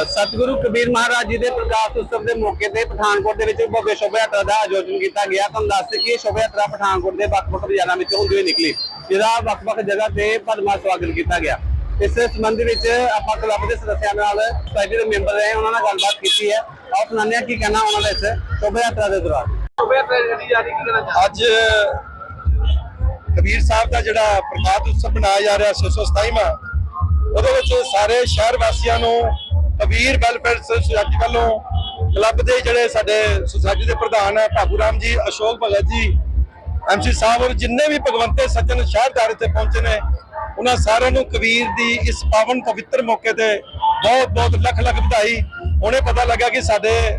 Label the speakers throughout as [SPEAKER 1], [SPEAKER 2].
[SPEAKER 1] ਸਤਿਗੁਰੂ ਕਬੀਰ ਮਹਾਰਾਜ ਜੀ ਦੇ ਪ੍ਰਕਾਸ਼ ਉਤਸਵ ਦੇ ਮੌਕੇ ਤੇ ਪਠਾਨਕੋਟ ਦੇ ਵਿੱਚ ਭव्य ਸ਼ੋਭਾ ਯਾਤਰਾ ਦਾ ਆਯੋਜਨ ਕੀਤਾ ਗਿਆ। ਤੁਹਾਨੂੰ ਦੱਸ ਦਈਏ ਕਿ ਇਹ ਸ਼ੋਭਾ ਯਾਤਰਾ ਪਠਾਨਕੋਟ ਦੇ ਵੱਖ-ਵੱਖ ਬਾਜ਼ਾਰਾਂ ਵਿੱਚੋਂ ਹੁੰਦੀ ਹੋਈ ਨਿਕਲੀ ਜਿਹਦਾ ਵੱਖ-ਵੱਖ ਜਗ੍ਹਾ ਤੇ ਭਰਮਾ ਸਵਾਗਤ ਕੀਤਾ ਗਿਆ। ਇਸ ਸੰਬੰਧ ਵਿੱਚ ਆਪਾਂ ਕਲੱਬ ਦੇ ਸਦੱਸਿਆਂ ਨਾਲ ਸੋਸਾਇਟੀ ਦੇ ਮੈਂਬਰ ਰਹੇ ਉਹਨਾਂ ਨਾਲ ਗੱਲਬਾਤ ਕੀਤੀ ਹੈ। ਆਓ ਸੁਣਾਉਂਦੇ ਕੀ ਕਹਿਣਾ ਉਹਨਾਂ ਦਾ ਇਸ ਸ਼ੋਭਾ ਯਾਤਰਾ ਦੇ ਦੌਰਾਨ। ਸ਼ੋਭਾ ਯਾਤਰਾ ਜਿਹੜੀ ਜਾ ਰਹੀ ਕੀ ਕਹਿਣਾ
[SPEAKER 2] ਅੱਜ ਕਬੀਰ ਸਾਹਿਬ ਦਾ ਜਿਹੜਾ ਪ੍ਰਕਾਸ਼ ਉਤਸਵ ਮਨਾਇਆ ਜਾ ਰਿਹਾ 627ਵਾਂ ਉਹਦੇ ਵਿੱਚ ਸਾਰੇ ਸ਼ਹਿਰ ਵਾਸੀਆਂ ਨੂੰ ਕਬੀਰ ਵੈਲਫੇਅਰ ਸੁਸਾਇਟੀ ਵੱਲੋਂ ਕਲੱਬ ਦੇ ਜਿਹੜੇ ਸਾਡੇ ਸੁਸਾਇਟੀ ਦੇ ਪ੍ਰਧਾਨ ਹੈ ਭਾਗੂ ਰਾਮ ਜੀ, ਅਸ਼ੋਕ ਭਗਤ ਜੀ ਐਮਸੀ ਸਾਹਿਬ ਔਰ ਜਿੰਨੇ ਵੀ ਭਗਵੰਤੇ ਸੱਜਣ ਸ਼ਹਿਰਦਾਰ ਇੱਥੇ ਪਹੁੰਚੇ ਨੇ, ਉਹਨਾਂ ਸਾਰਿਆਂ ਨੂੰ ਕਬੀਰ ਦੀ ਇਸ ਪਾਵਨ ਪਵਿੱਤਰ ਮੌਕੇ ਤੇ ਬਹੁਤ ਬਹੁਤ ਲੱਖ ਲੱਖ ਵਧਾਈ। ਹੁਣੇ ਪਤਾ ਲੱਗਾ ਕਿ ਸਾਡੇ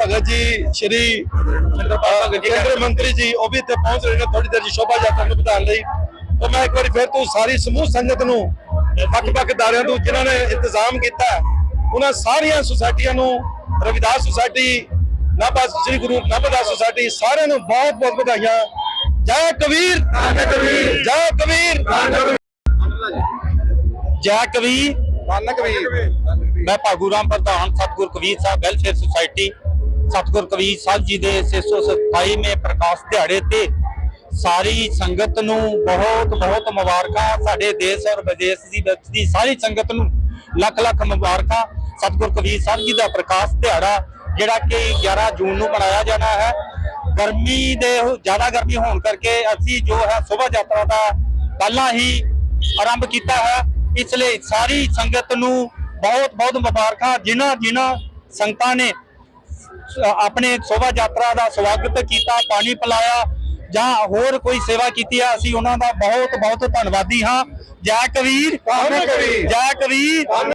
[SPEAKER 2] ਭਗਤ ਜੀ, ਸ਼੍ਰੀ, ਅਹ, ਕੇਂਦਰ ਮੰਤਰੀ ਜੀ, ਉਹ ਵੀ ਇੱਥੇ ਪਹੁੰਚ ਰਹੇ ਨੇ ਥੋੜੀ ਦੇਰ ਜੀ ਸ਼ੋਭਾ ਯਾਤਰਾ ਨੂੰ ਵਧਾਉਣ ਲਈ। ਤਾਂ ਮੈਂ ਇੱਕ ਵਾਰੀ ਫਿਰ ਤੋਂ ਸਾਰੀ ਸਮੂਹ ਸੰਗਤ ਨੂੰ ਵੱਖ-ਵੱਖ ਦਾਰਿਆਂ ਤੋਂ ਜਿਨ੍ਹਾਂ ਨੇ ਇੰਤਜ਼ਾਮ ਕੀਤਾ ਉਹਨਾਂ ਸਾਰੀਆਂ ਸੁਸਾਇਟੀਆਂ ਨੂੰ ਰਵਿਦਾਸ ਸੁਸਾਇਟੀ ਨਾਭਾ ਸ੍ਰੀ ਗੁਰੂ ਨਾਭਾਦਾਸ ਸੁਸਾਇਟੀ ਸਾਰਿਆਂ ਨੂੰ ਬਹੁਤ-ਬਹੁਤ ਵਧਾਈਆਂ। ਜੈ ਕਬੀਰ। ਜੈ ਕਬੀਰ। ਜੈ ਕਬੀਰ।
[SPEAKER 3] ਜੈ ਕਬੀਰ।
[SPEAKER 2] ਧੰਨ ਕਬੀਰ।
[SPEAKER 3] ਮੈਂ ਭਾਗੂ ਰਾਮ ਪ੍ਰਧਾਨ ਸਤਗੁਰ ਕਬੀਰ ਸਾਹਿਬ ਵੈਲਫੇਅਰ ਸੁਸਾਇਟੀ ਸਤਗੁਰ ਕਬੀਰ ਸਾਹਿਬ ਜੀ ਦੇ 627ਵੇਂ ਪ੍ਰਕਾਸ਼ ਦਿਹਾੜੇ ਤੇ ਸਾਰੀ ਸੰਗਤ ਨੂੰ ਬਹੁਤ ਬਹੁਤ ਮੁਬਾਰਕਾਂ। ਸਾਡੇ ਦੇਸ਼ ਔਰ ਵਿਦੇਸ਼ ਦੀ ਸਾਰੀ ਸੰਗਤ ਨੂੰ ਲੱਖ ਲੱਖ ਮੁਬਾਰਕਾਂ। ਸਤਗੁਰ ਕਬੀਰ ਸਾਹਿਬ ਜੀ ਦਾ ਪ੍ਰਕਾਸ਼ ਦਿਹਾੜਾ ਜਿਹੜਾ ਕਿ 11 ਜੂਨ ਨੂੰ ਮਨਾਇਆ ਜਾਣਾ ਹੈ। ਗਰਮੀ ਦੇ ਜ਼ਿਆਦਾ ਗਰਮੀ ਹੋਣ ਕਰਕੇ ਅਸੀਂ ਜੋ ਹੈ ਸ਼ੋਭਾ ਯਾਤਰਾ ਦਾ ਪਹਿਲਾਂ ਹੀ ਆਰੰਭ ਕੀਤਾ ਹੈ। ਇਸ ਲਈ ਸਾਰੀ ਸੰਗਤ ਨੂੰ ਬਹੁਤ ਬਹੁਤ ਮੁਬਾਰਕਾਂ ਜਿਨ੍ਹਾਂ ਜਿਨ੍ਹਾਂ ਸੰਗਤਾਂ ਨੇ ਆਪਣੇ ਸ਼ੋਭਾ ਯਾਤਰਾ ਦਾ ਸਵਾਗਤ ਕੀਤਾ ਪਾਣੀ ਪਿਲਾਇਆ ਜਾਂ ਹੋਰ ਕੋਈ ਸੇਵਾ ਕੀਤੀ ਹੈ ਅਸੀਂ ਉਹਨਾਂ ਦਾ ਬਹੁਤ ਬਹੁਤ ਧੰਨਵਾਦੀ ਹਾਂ। ਜੈ ਕਬੀਰ।
[SPEAKER 2] ਧੰਨ ਕਬੀਰ।
[SPEAKER 3] ਜੈ ਕਬੀਰ।